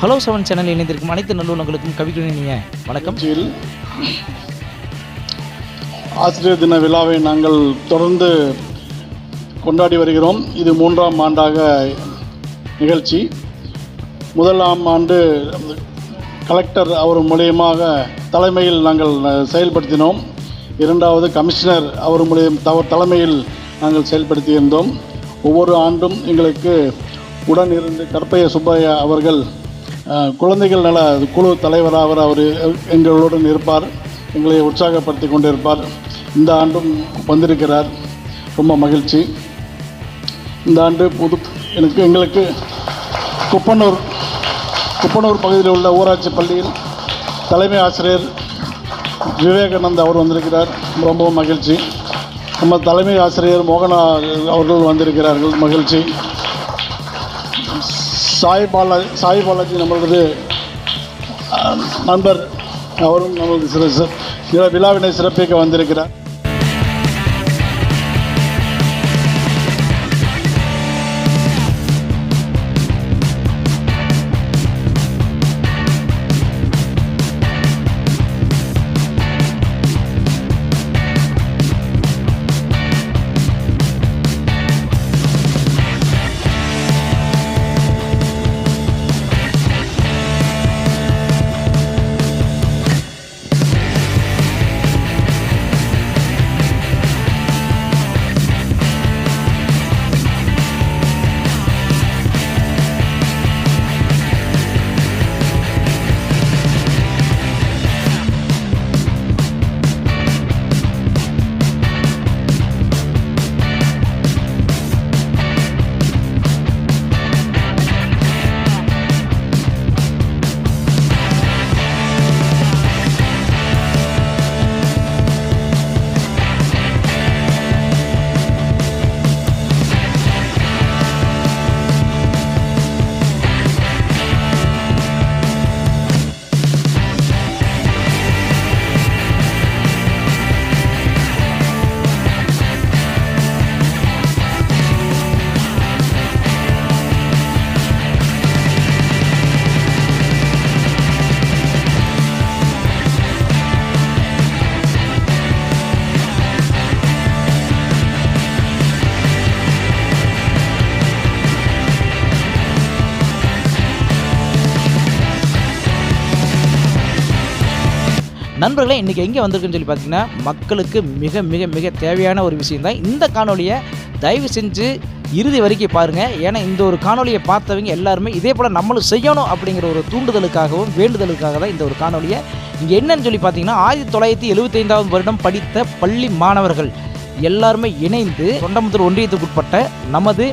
Hello seven channel இணைந்திருக்கும் அனைத்து நல்லுள்ளங்களுக்கும் கவிக்குழினிய வணக்கம். ஆசிரியர் தின விழாவை நாங்கள் தொடர்ந்து கொண்டாடி வருகிறோம். இது மூன்றாம் ஆண்டாக நிகழ்ச்சி. முதலாம் ஆண்டு கலெக்டர் அவர் மூலியமாக தலைமையில் நாங்கள் செயல்படுத்தினோம். இரண்டாவது கமிஷனர் அவர் மூலியம் தவ தலைமையில் நாங்கள் செயல்படுத்தியிருந்தோம். ஒவ்வொரு ஆண்டும் எங்களுக்கு உடன் இருந்து கற்பைய சுப்பையா அவர்கள் குழந்தைகள் நல குழு தலைவராக அவர் அவர் எங்களுடன் இருப்பார். எங்களை உற்சாகப்படுத்தி கொண்டிருப்பார். இந்த ஆண்டும் வந்திருக்கிறார். ரொம்ப மகிழ்ச்சி. இந்த ஆண்டு புது எனக்கு எங்களுக்கு குப்பனூர் குப்பனூர் பகுதியில் உள்ள ஊராட்சி பள்ளியில் தலைமை ஆசிரியர் விவேகானந்த் அவர் வந்திருக்கிறார். ரொம்பவும் மகிழ்ச்சி. நம்ம தலைமை ஆசிரியர் மோகனா அவர்கள் வந்திருக்கிறார்கள். மகிழ்ச்சி. சாய் பாலா சாய் பாலாஜி நம்மளது நண்பர் அவரும் நம்மளுக்கு சில சில விழாவினை சிறப்பிக்க வந்திருக்கிறார். நண்பர்களே இன்றைக்கி எங்கே வந்திருக்குன்னு சொல்லி பார்த்தீங்கன்னா மக்களுக்கு மிக மிக மிக தேவையான ஒரு விஷயம் தான் இந்த காணொலியை தயவு செஞ்சு இறுதி வரைக்கும் பாருங்கள் ஏன்னா இந்த ஒரு காணொலியை பார்த்தவங்க எல்லாருமே இதே போல் நம்மளும் செய்யணும் அப்படிங்கிற ஒரு தூண்டுதலுக்காகவும் வேண்டுதலுக்காக தான் இந்த ஒரு காணொலியை இங்கே என்னன்னு சொல்லி பார்த்தீங்கன்னா ஆயிரத்தி தொள்ளாயிரத்தி எழுபத்தைந்தாவது வருடம் படித்த பள்ளி மாணவர்கள் எல்லாருமே இணைந்து தொண்டமுத்தூர் ஒன்றியத்துக்குட்பட்ட நமது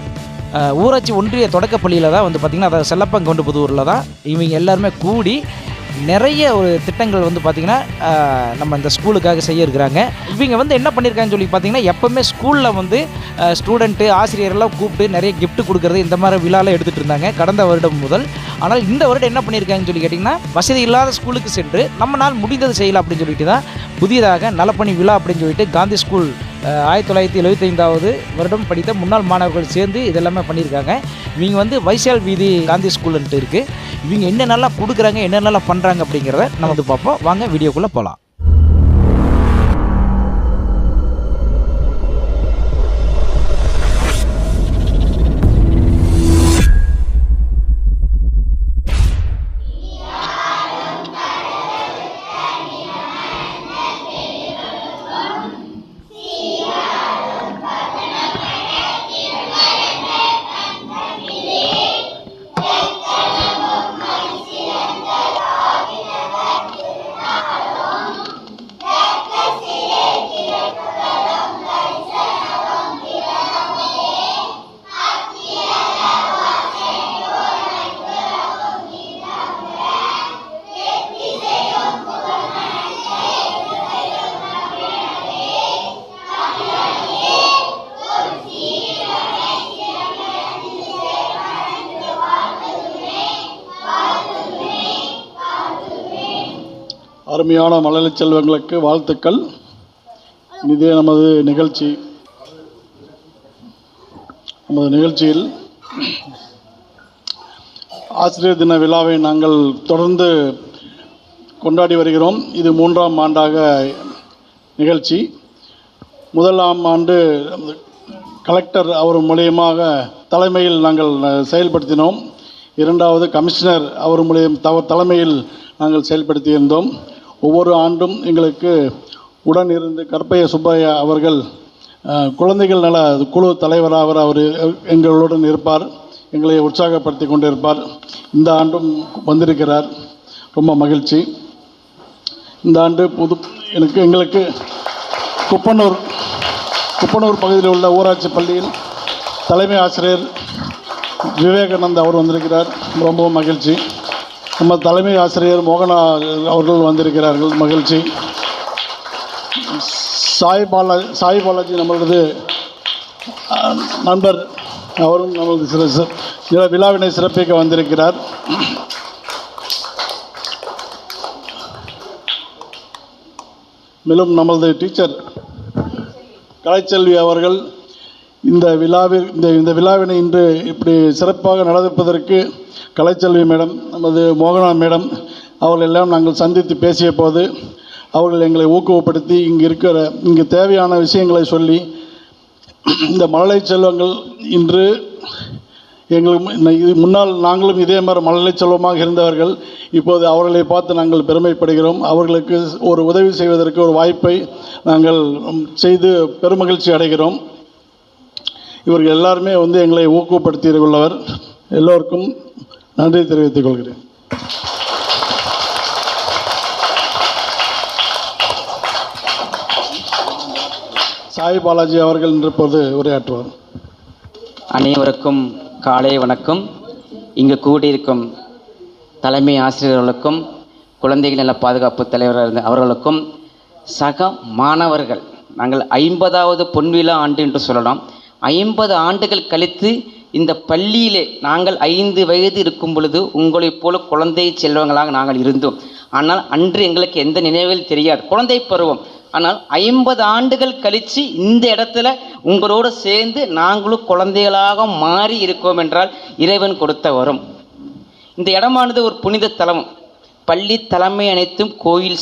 ஊராட்சி ஒன்றிய தொடக்கப்பள்ளியில் தான் வந்து பார்த்திங்கன்னா அதாவது செல்லப்பங்கொண்டு புதூரில் தான் இவங்க எல்லாருமே கூடி நிறைய ஒரு திட்டங்கள் வந்து பார்த்திங்கன்னா நம்ம இந்த ஸ்கூலுக்காக செய்ய இருக்கிறாங்க இவங்க வந்து என்ன பண்ணியிருக்காங்கன்னு சொல்லி பார்த்தீங்கன்னா எப்போவுமே ஸ்கூலில் வந்து ஸ்டூடெண்ட்டு ஆசிரியரெல்லாம் கூப்பிட்டு நிறைய கிஃப்ட் கொடுக்கறது இந்த மாதிரி விழாலாம் எடுத்துகிட்டு இருந்தாங்க கடந்த வருடம் முதல். ஆனால் இந்த வருடம் என்ன பண்ணியிருக்காங்கன்னு சொல்லி கேட்டிங்கன்னா வசதி இல்லாத ஸ்கூலுக்கு சென்று நம்மளால் முடிந்தது செய்யலாம் அப்படின்னு சொல்லிட்டு தான் புதியதாக நலப்பணி விழா அப்படின்னு சொல்லிட்டு காந்தி ஸ்கூல் ஆயிரத்தி தொள்ளாயிரத்தி எழுபத்தைந்தாவது வருடம் படித்த முன்னாள் மாணவர்கள் சேர்ந்து இதெல்லாமே பண்ணியிருக்காங்க. இவங்க வந்து வைசால் வீதி காந்தி ஸ்கூல்ன்ட்டு இருக்குது இவங்க என்னென்னலாம் கொடுக்குறாங்க என்னென்னலாம் பண்ணுறாங்க அப்படிங்கிறத நம்ம வந்து பார்ப்போம். வாங்க வீடியோக்குள்ளே போகலாம் அருமையான மழலை செல்வங்களுக்கு வாழ்த்துக்கள். இதே நமது நிகழ்ச்சி நமது நிகழ்ச்சியில் ஆசிரியர் தின விழாவை நாங்கள் தொடர்ந்து கொண்டாடி வருகிறோம். இது மூன்றாம் ஆண்டாக நிகழ்ச்சி. முதலாம் ஆண்டு கலெக்டர் அவர் மூலியமாக தலைமையில் நாங்கள் செயல்படுத்தினோம். இரண்டாவது கமிஷனர் அவர் மூலியம் தவ தலைமையில் நாங்கள் செயல்படுத்தியிருந்தோம். ஒவ்வொரு ஆண்டும் எங்களுக்கு உடன் இருந்து கற்பைய சுப்பையா அவர்கள் குழந்தைகள் நல குழு தலைவராக அவர் அவர் எங்களுடன் இருப்பார். எங்களை உற்சாகப்படுத்தி கொண்டிருப்பார். இந்த ஆண்டும் வந்திருக்கிறார். ரொம்ப மகிழ்ச்சி. இந்த ஆண்டு புது எனக்கு எங்களுக்கு குப்பனூர் குப்பனூர் பகுதியில் உள்ள ஊராட்சி பள்ளியில் தலைமை ஆசிரியர் விவேகானந்த் அவர் வந்திருக்கிறார். ரொம்பவும் மகிழ்ச்சி. நம்ம தலைமை ஆசிரியர் மோகனா அவர்கள் வந்திருக்கிறார்கள். மகிழ்ச்சி. சாய் பாலா சாய் பாலாஜி நம்மளது நண்பர். அவரும் நமது சிற சி- விழாவினை சிறப்பிக்க வந்திருக்கிறார். மேலும் நமது டீச்சர் கலைச்செல்வி அவர்கள் இந்த விழாவில் இந்த இந்த விழாவினை இன்று இப்படி சிறப்பாக நடப்பதற்கு கலைச்செல்வி மேடம் நமது மோகனா மேடம் அவர்கள் எல்லாம் நாங்கள் சந்தித்து பேசிய போது அவர்கள் எங்களை ஊக்குவப்படுத்தி இங்கு இருக்கிற இங்கு தேவையான விஷயங்களை சொல்லி இந்த மழலை செல்வங்கள் இன்று எங்களுக்கு இது முன்னால் நாங்களும் இதே மாதிரி மழலை செல்வமாக இருந்தவர்கள் இப்போது அவர்களை பார்த்து நாங்கள் பெருமைப்படுகிறோம். அவர்களுக்கு ஒரு உதவி செய்வதற்கு ஒரு வாய்ப்பை நாங்கள் செய்து பெருமகிழ்ச்சி அடைகிறோம். இவர்கள் எல்லாருமே வந்து எங்களை ஊக்குவப்படுத்தியுள்ளவர் எல்லோருக்கும் நன்றி தெரிவித்துக் கொள்கிறேன். சாய் பாலாஜி அவர்கள் இன்று உரையாற்றுவார். அனைவருக்கும் காலை வணக்கம். இங்கு கூடியிருக்கும் தலைமை ஆசிரியர்களுக்கும் குழந்தைகள் நல பாதுகாப்பு தலைவர் இருந்த அவர்களுக்கும் சக மாணவர்கள் நாங்கள் ஐம்பதாவது பொன்விழா ஆண்டு என்று சொல்லலாம். ஐம்பது ஆண்டுகள் கழித்து இந்த பள்ளியிலே நாங்கள் ஐந்து வயது இருக்கும் பொழுது உங்களைப் போல குழந்தை செல்வங்களாக நாங்கள் இருந்தோம். ஆனால் அன்று எங்களுக்கு எந்த நினைவில் தெரியாது. குழந்தை பருவம். ஆனால் ஐம்பது ஆண்டுகள் கழித்து இந்த இடத்துல உங்களோடு சேர்ந்து நாங்களும் குழந்தைகளாக மாறி இருக்கோம் என்றால் இறைவன் கொடுத்த வரும். இந்த இடமானது ஒரு புனித தலம். பள்ளி தலைமை அனைத்தும் கோயில்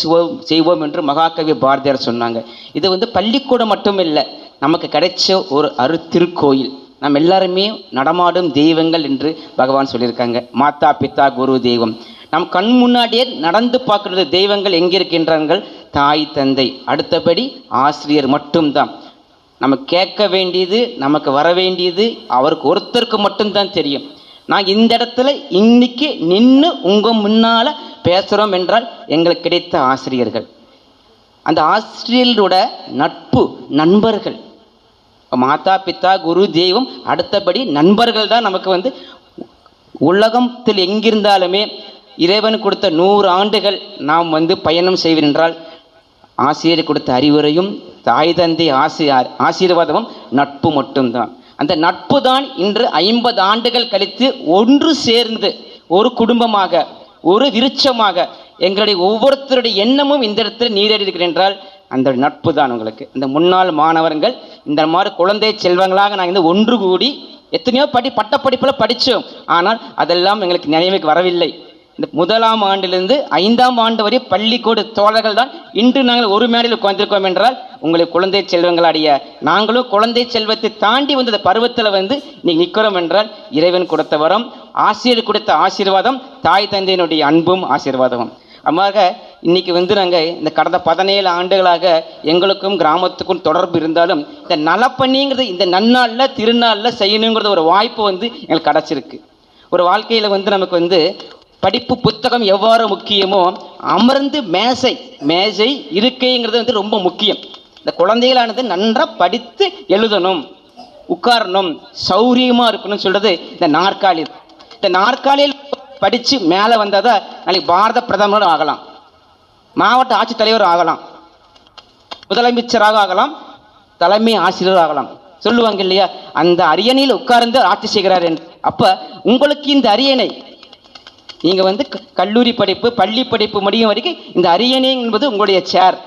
செய்வோம் என்று மகாகவி பாரதியார் சொன்னாங்க. இது வந்து பள்ளிக்கூடம் மட்டும் இல்லை நமக்கு கிடைச்ச ஒரு அரு திருக்கோயில் நம்ம எல்லாருமே நடமாடும் தெய்வங்கள் என்று பகவான் சொல்லியிருக்காங்க. மாதா பித்தா குரு தெய்வம். நம் கண் முன்னாடியே நடந்து பார்க்கிற தெய்வங்கள் எங்கே இருக்கின்றார்கள்? தாய் தந்தை. அடுத்தபடி ஆசிரியர் மட்டும்தான். நம்ம கேட்க வேண்டியது நமக்கு வர வேண்டியது அவருக்கு ஒருத்தருக்கு மட்டும்தான் தெரியும். நான் இந்த இடத்துல இன்னைக்கு நின்று உங்கள் முன்னால் பேசுகிறோம் என்றால் எங்களுக்கு கிடைத்த ஆசிரியர்கள். அந்த ஆசிரியர்களோட நட்பு நண்பர்கள். மாதா பித்தா குரு தெய்வம் அடுத்தபடி நண்பர்கள் தான் நமக்கு வந்து உலகத்தில் எங்கிருந்தாலுமே இறைவன் கொடுத்த நூறு ஆண்டுகள் நாம் வந்து பயணம் செய்வென்றால் ஆசிரியர் கொடுத்த அறிவுரையும் தாய் தந்தை ஆசி ஆசீர்வாதமும் நட்பு மட்டும்தான். அந்த நட்பு தான் இன்று ஐம்பது ஆண்டுகள் கழித்து ஒன்று சேர்ந்து ஒரு குடும்பமாக ஒரு விருட்சமாக எங்களுடைய ஒவ்வொருத்தருடைய எண்ணமும் இந்த இடத்தில் இடத்துல நீரடிக்கிறேன் என்றால் அந்த நட்பு தான் உங்களுக்கு. இந்த முன்னாள் மாணவர்கள் இந்த மாதிரி குழந்தை செல்வங்களாக நாங்கள் வந்து ஒன்று கூடி எத்தனையோ படி பட்டப்படிப்பில் படித்தோம். ஆனால் அதெல்லாம் எங்களுக்கு நினைவுக்கு வரவில்லை. இந்த முதலாம் ஆண்டிலிருந்து ஐந்தாம் ஆண்டு வரை பள்ளிக்கூட தோழர்கள் தான் இன்று நாங்கள் ஒரு மேடையில் உட்கார்ந்திருக்கோம் என்றால் உங்களை குழந்தை செல்வங்களாடிய நாங்களும் குழந்தை செல்வத்தை தாண்டி வந்த பருவத்தில் வந்து நீங்கள் நிற்கிறோம் என்றால் இறைவன் கொடுத்த வரம் ஆசிரியர் கொடுத்த ஆசீர்வாதம் தாய் தந்தையினுடைய அன்பும் ஆசீர்வாதமும். அம்மாக இன்னைக்கு வந்து நாங்கள் இந்த கடந்த பதினேழு ஆண்டுகளாக எங்களுக்கும் கிராமத்துக்கும் தொடர்பு இருந்தாலும் இந்த நலப்பணிங்கிறது இந்த நன்னாளில் திருநாளில் செய்யணுங்கிறது ஒரு வாய்ப்பு வந்து எங்களுக்கு கிடச்சிருக்கு. ஒரு வாழ்க்கையில் வந்து நமக்கு வந்து படிப்பு புத்தகம் எவ்வாறு முக்கியமோ அமர்ந்து மேசை மேசை இருக்கைங்கிறது வந்து ரொம்ப முக்கியம். இந்த குழந்தைகளானது நன்றாக படித்து எழுதணும் உட்காரணும் சௌரியமாக இருக்கணும்னு சொல்கிறது இந்த நாற்காலி இந்த நாற்காலியில் படித்து மேலே வந்தால் தான் நாளைக்கு பாரத பிரதமரும் ஆகலாம். மாவட்ட ஆட்சித்தலைவர் ஆகலாம். முதலமைச்சராக ஆகலாம் தலைமை ஆசிரியர் ஆகலாம். சொல்லுவாங்க இல்லையா? அந்த அரியணையில் உட்கார்ந்து ஆட்சி செய்கிறார் என்று அப்போ உங்களுக்கு இந்த அரியணை நீங்கள் வந்து க- கல்லூரி படிப்பு பள்ளி படிப்பு முடியும் வரைக்கும் இந்த அரியணை என்பது உங்களுடைய சேர்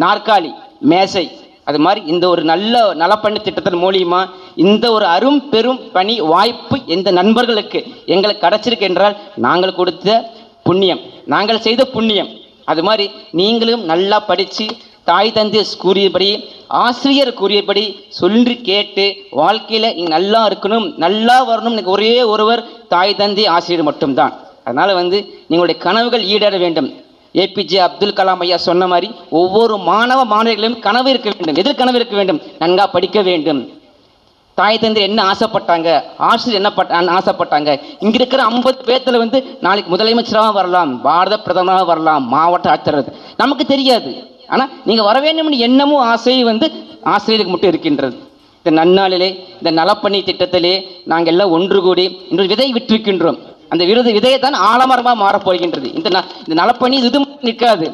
நாற்காலி மேசை. அது மாதிரி இந்த ஒரு நல்ல நலப்பண்ணு திட்டத்தின் மூலியமா இந்த ஒரு அரும் பெரும் பணி வாய்ப்பு எந்த நண்பர்களுக்கு எங்களுக்கு கிடைச்சிருக்கு என்றால் நாங்கள் கொடுத்த புண்ணியம். நாங்கள் செய்த புண்ணியம். அது மாதிரி நீங்களும் நல்லா படித்து தாய் தந்தை கூறியபடி ஆசிரியர் கூறியபடி சொல்லி கேட்டு வாழ்க்கையில் நல்லா இருக்கணும் நல்லா வரணும் எனக்கு ஒரே ஒருவர் தாய் தந்தை ஆசிரியர் மட்டும்தான். அதனால் வந்து நீங்களுடைய கனவுகள் ஈடேற வேண்டும். ஏபிஜே அப்துல் கலாம் ஐயா சொன்ன மாதிரி ஒவ்வொரு மாணவ மாணவிகளையும் கனவு இருக்க வேண்டும். எதிர்கனவு இருக்க வேண்டும். நன்கா படிக்க வேண்டும். தாய் தந்தை என்ன ஆசைப்பட்டாங்க? ஆசிரியர் என்ன பட்ட ஆசைப்பட்டாங்க? இங்க இருக்கிற ஐம்பது பேர்த்துல வந்து நாளைக்கு முதலமைச்சராக வரலாம் பாரத பிரதமராக வரலாம் மாவட்ட ஆட்சியர் நமக்கு தெரியாது. ஆனா நீங்க வர வேண்டும்னு எண்ணமும் ஆசையும் வந்து ஆசிரியருக்கு மட்டும் இருக்கின்றது. இந்த நன்னாளிலே இந்த நலப்பணி திட்டத்திலே நாங்கள் எல்லாம் ஒன்று கூடி இன்று விதை விட்டிருக்கின்றோம் அந்த விருது விதையை தான் ஆலமரமாக மாறப்போகின்றது இந்த ந- இந்த நலப்பணி இது நிற்காது.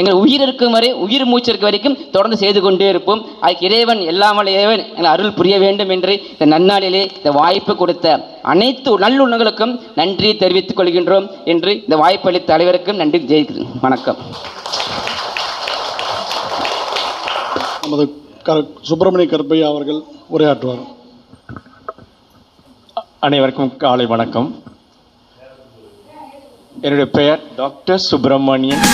எங்கள் உயிர் இருக்கும் வரை உயிர் மூச்சு இருக்க வரைக்கும் தொடர்ந்து செய்து கொண்டே இருப்போம். அதுக்கு இறைவன் எல்லாமல் இறைவன் எங்கள் அருள் புரிய வேண்டும் என்று இந்த நன்னாளிலே இந்த வாய்ப்பு கொடுத்த அனைத்து நல்லுணங்களுக்கும் நன்றி தெரிவித்துக் கொள்கின்றோம் என்று இந்த வாய்ப்பு அளித்த தலைவருக்கும் நன்றி ஜெயிக்கிறேன் வணக்கம். நமது க சுப்பிரமணிய கருப்பையா அவர்கள் உரையாற்றுவார். அனைவருக்கும் காலை வணக்கம். என்னுடைய பெயர் டாக்டர் சுப்பிரமணியன்.